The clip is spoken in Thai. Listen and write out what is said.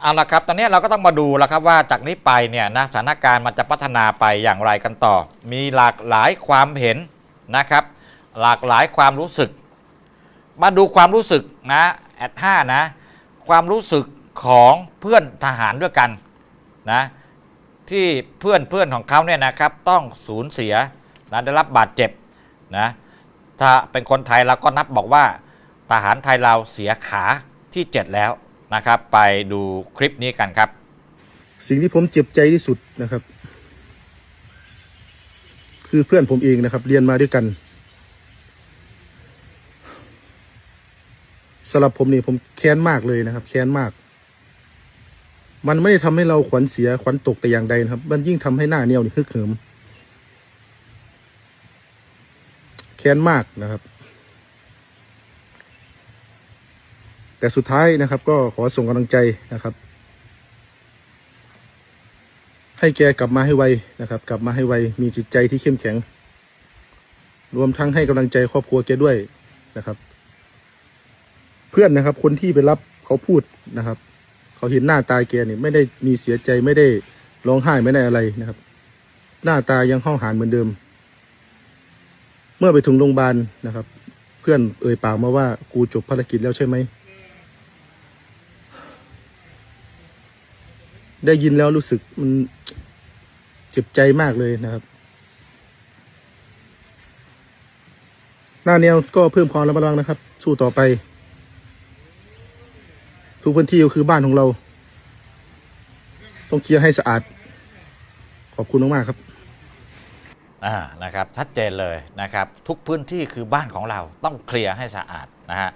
เอาละครับ ตอนนี้เราก็ต้องมาดูแล้วครับว่าจากนี้ไปเนี่ยนะสถานการณ์มันจะพัฒนาไปอย่างไรกันต่อ มีหลากหลายความเห็นนะครับ หลากหลายความรู้สึก มาดูความรู้สึกนะแอดห้านะ ความรู้สึกของเพื่อนทหารด้วยกันนะที่เพื่อนเพื่อนของเขาเนี่ยนะครับต้องสูญเสียนะได้รับบาดเจ็บนะถ้าเป็นคนไทยเราก็นับบอกว่าทหารไทยเราเสียขาที่ 7 แล้ว นะครับ ไปดูคลิปนี้กันครับ สิ่งที่ผมเจ็บใจที่สุดนะครับ คือเพื่อนผมเองนะครับ เรียนมาด้วยกันสำหรับผมนี่ผมแค้นมากเลยนะครับ แค้นมาก มันไม่ได้ทำให้เราขวัญเสียขวัญตกแต่อย่างใดนะครับ มันยิ่งทำให้หน้าเนี่ยวนี่ฮึกเหิมแค้นมากนะครับ แต่สุดท้ายนะครับ ก็ขอส่งกำลังใจนะครับ ให้แกกลับมาให้ไวนะครับ กลับมาให้ไวมีจิตใจที่เข้มแข็ง รวมทั้งให้กำลังใจครอบครัวแกด้วยนะครับ เพื่อนนะครับ คนที่ไปรับเขาพูดนะครับ เขาเห็นหน้าตาแกนี่ไม่ได้มีเสียใจไม่ได้ร้องไห้ไม่ได้อะไรนะครับ หน้าตายังห้าวหาญเหมือนเดิม เมื่อไปถึงโรงพยาบาลนะครับ เพื่อนเอ่ยปากมาว่ากูจบภารกิจแล้วใช่ไหม ได้ยินแล้วรู้สึกมันเจ็บใจมากเลยนะครับ หน้าแนวก็เพิ่มความระมัดระวังนะครับ สู้ต่อไป ทุกพื้นที่ก็คือบ้านของเรา ต้องเคลียร์ให้สะอาด ขอบคุณมากๆครับอ่านะครับชัดเจนเลยนะครับ ทุกพื้นที่คือบ้านของเราต้องเคลียร์ให้สะอาดนะฮะ